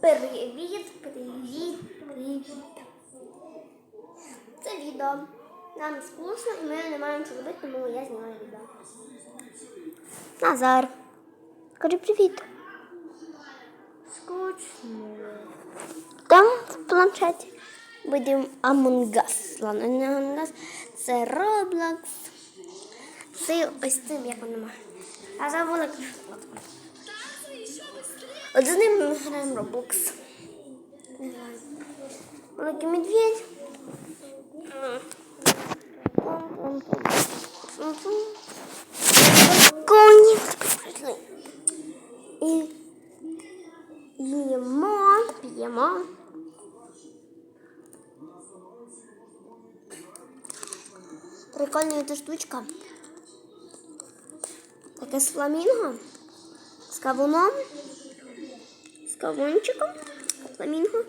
Привіт, привіт, привіт. Це відео. Нам скучно і ми не маємо що робити, тому я знімаю відео. Назар. Кажи привіт. Скучно. Там в планшеті будемо Among Us. Ладно, не Among Us. Це Roblox. Це ось цим, як воно має. А забула як фотку. От з ним ми граємо Roblox. Великий медведь. Коні. І їмо, п'ємо. Прикольна эта штучка. Таке з фламінго. З кавуном. З кавунчиком. Фламінго.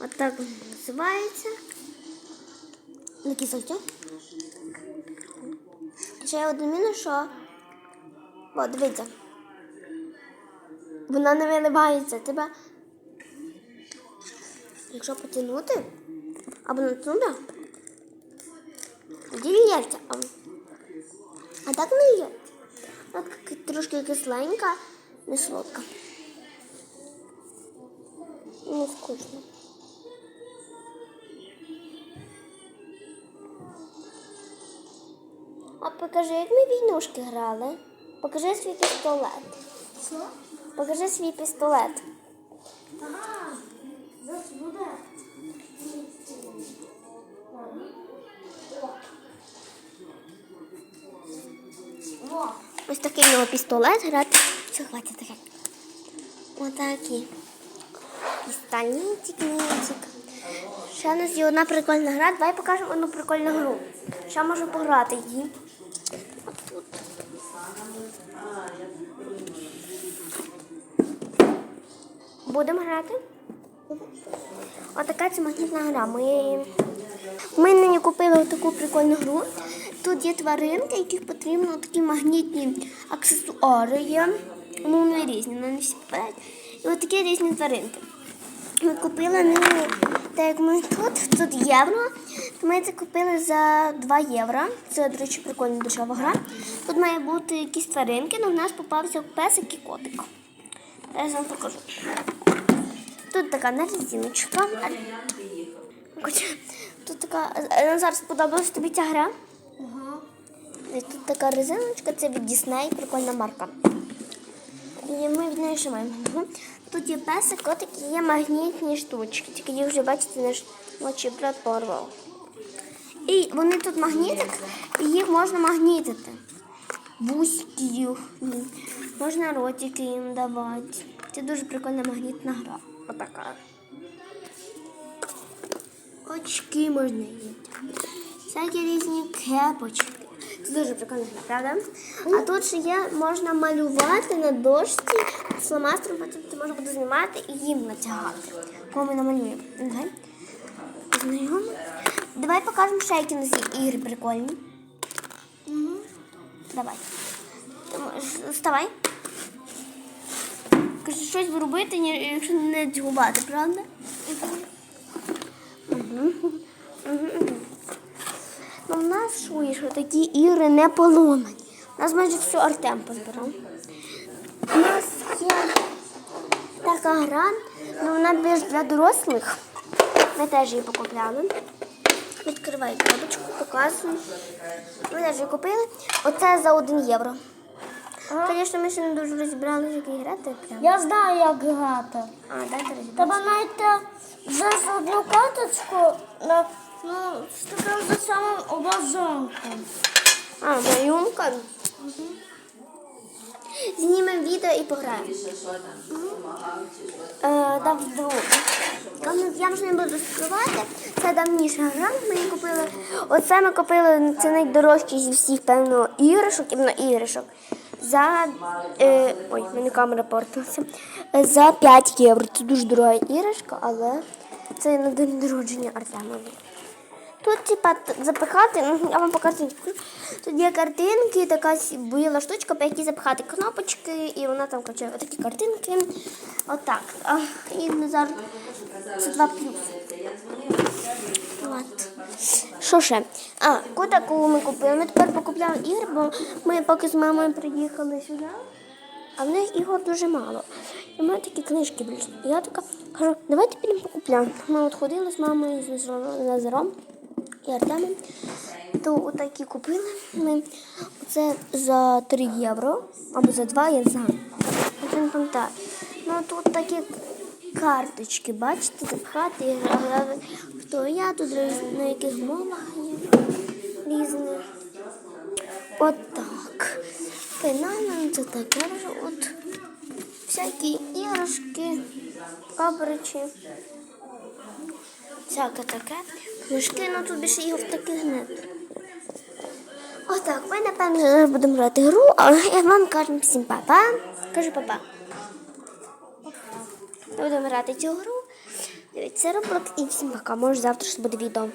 От так називається. На кисельцю. Ще є один мінус, що. О, дивіться. Вона не виливається. Тебе. Якщо потягнути, або натягнути, тоді лється. А, так не. Вона така трошки кисленька, не солодка. Не скучно. А покажи, як ми війнушки грали. Покажи свій пістолет. Що? Покажи свій пістолет. Ага, зараз буде. Ось такий в пістолет грати. Все, хватить таке. Отакі. Пістолетик, нітик. Ще у нас є одна прикольна гра. Давай покажемо одну прикольну гру. Ще можу пограти її. От. Будемо грати. Отака це магнітна гра. Ми, ми нині купили таку прикольну гру. Тут є тваринки, яких потрібно такі магнітні аксесуари є. Ну, вони різні, вони всі попадають. І от такі різні тваринки. Ми купили нині, так як ми тут, тут євро, то ми це купили за 2 євро. Це, до речі, прикольна дешева гра. Тут має бути якісь тваринки, але в нас попався песик і котик. Зараз вам покажу. Тут така нарізіночка. Тут така. е, Назар, сподобалась тобі ця гра? Тут така резиночка, це від Disney, прикольна марка. І ми ще Тут є песик, котик і є магнітні штучки. Тільки їх вже бачите, наш мочі брат порвав. І вони тут магнітик, і їх можна магнітити. Бузьки їх. Можна ротики їм давати. Це дуже прикольна магнітна гра. Отака. Очки можна їм. Всякі різні кепочки. Це дуже прикольно, правда? А тут ще є, можна малювати на дошці фломастером, потім ти можна буде знімати і їм натягати. Кого ми намалюємо. Давай. Знайомо. Давай покажемо ще які нас є ігри прикольні. Угу. Давай. Вставай. Кажи, щось робити, якщо не дзюбати, правда? Мгм. Ну, в що, такі ігри не поломані. У нас майже все Артем позбирав. У нас є така гра, ну вона більш для дорослих. Ми теж її покупляли. Відкривай коробочку, показую. Ми теж її купили. Оце за 1 євро. Звісно, ми ще не дуже розібрали, як її грати. Прям. Я знаю, як грати. А, дайте розібрати. Треба знайти за одну карточку на ну, з таким же самим образонком. А, малюнка. Знімемо відео і пограємо. Е, дав двох. Я вже не буду розкривати. Це давніша гра. Ми її купили. Оце ми купили це найдорожчий зі всіх, певно, іграшок, іменно іграшок. За. Е, ой, мене камера портилася. За 5 євро. Це дуже дорога іграшка, але це на день народження Артема. Тут, типа, запихати, ну, я вам по покажу. Тут є картинки, така біла штучка, по якій запихати кнопочки, і вона там качає отакі картинки. Отак. І зараз це два плюс. Що ще? А, котаку ми купили. Ми тепер покупляємо ігри, бо ми поки з мамою приїхали сюди, а в них ігор дуже мало. І мене такі книжки більше. І я така кажу, давайте підемо покупляємо. Ми от ходили з мамою, з Назаром і Артемом. То отакі купили ми. Це за 3 євро або за 2, я знаю. Я не пам'ятаю. Ну тут такі карточки, бачите, запхати і. Хто я тут на яких мовах є різних. Отак. Фінально це таке от всякі іграшки, кабричі. Всяке таке. Книжки, ну тут більше ігор таких нет. Отак, ми напевно зараз будемо грати гру, а я вам кажу всім папа. Кажу папа. Будемо грати цю гру. Дивіться, роблок і всім пока. Може завтра ще буде відео.